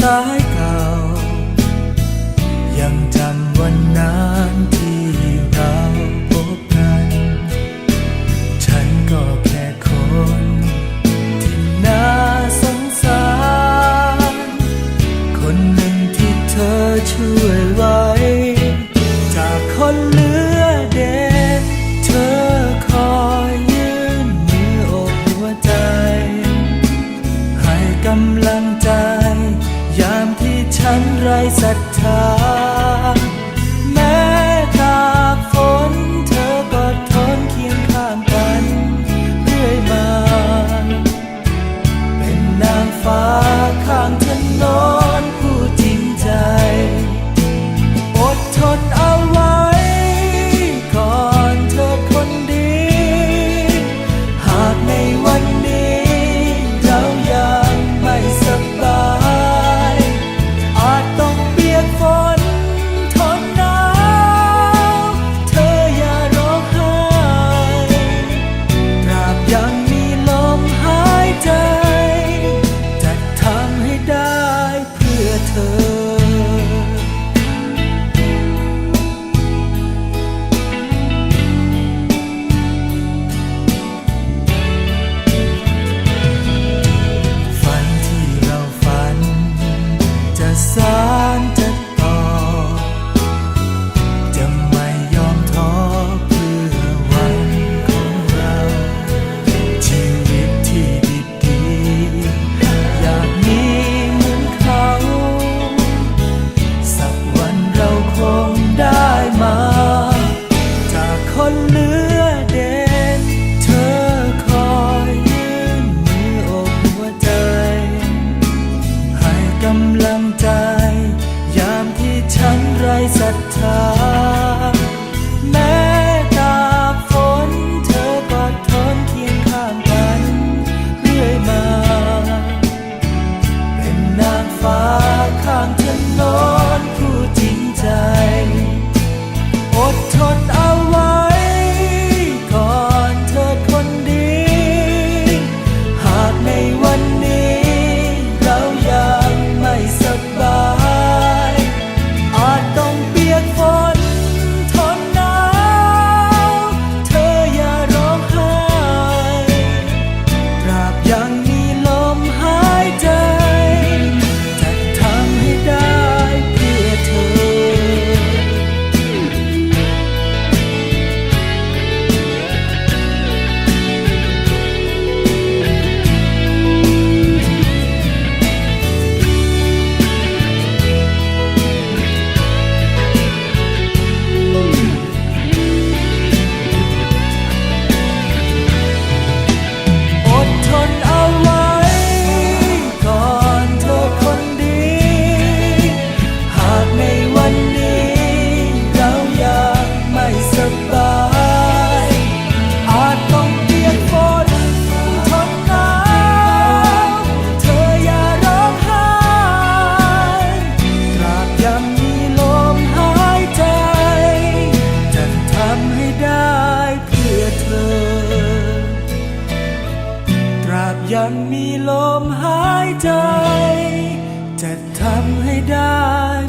สายเก่า ยังจำวันนั้น ฉันไร้ศรัทธา ฉันไรศรัทธา หายใจ จะทำให้ได้